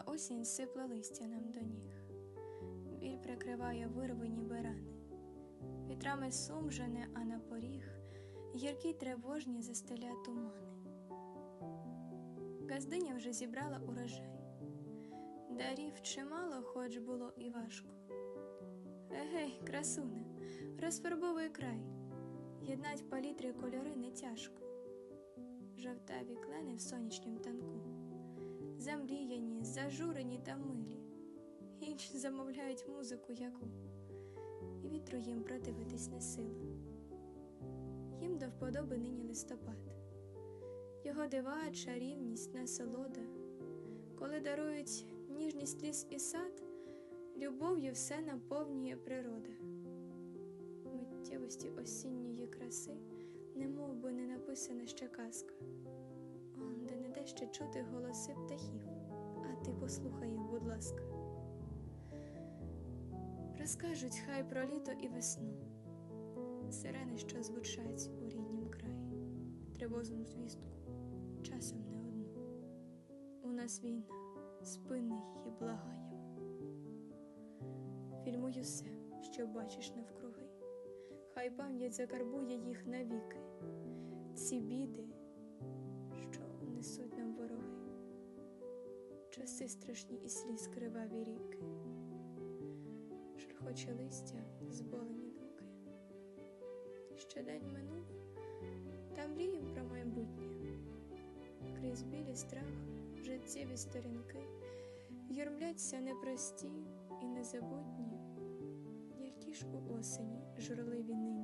осінь сипле листя нам до ніг, біль прикриває вирвані берани, вітрами сум жене, а на поріг гіркі тривожні застеля тумани. Газдиня вже зібрала урожай, дарів чимало, хоч було і важко. Егей, красуне, розфарбовуй край, єднать палітри кольори не тяжко. Жовтаві клени в сонячнім танку, замріяні, зажурені та милі, інші замовляють музику яку, і вітру їм противитись не сила. Їм до вподоби нині листопад, його дива, чарівність, насолода, коли дарують ніжність ліс і сад, любов'ю все наповнює природа. Миттєвості осінньої краси, немов би не написана ще казка. Он, де не де ще чути голоси птахів, а ти послухай їх, будь ласка. Розкажуть хай про літо і весну, сирени, що звучать у ріднім краї, тривожну звістку, часом не одну. У нас війна, спини її благаємо. Фільмуй усе, що бачиш навкруги, хай пам'ять закарбує їх навіки, ці біди, часи страшні і сліз криваві ріки, шерхоче листя, зболені думки. Ще день минув, та мрієм про майбутнє, крізь білі страх, життєві сторінки, юрмляться непрості і незабутні, яркі ж у осені журливі нині.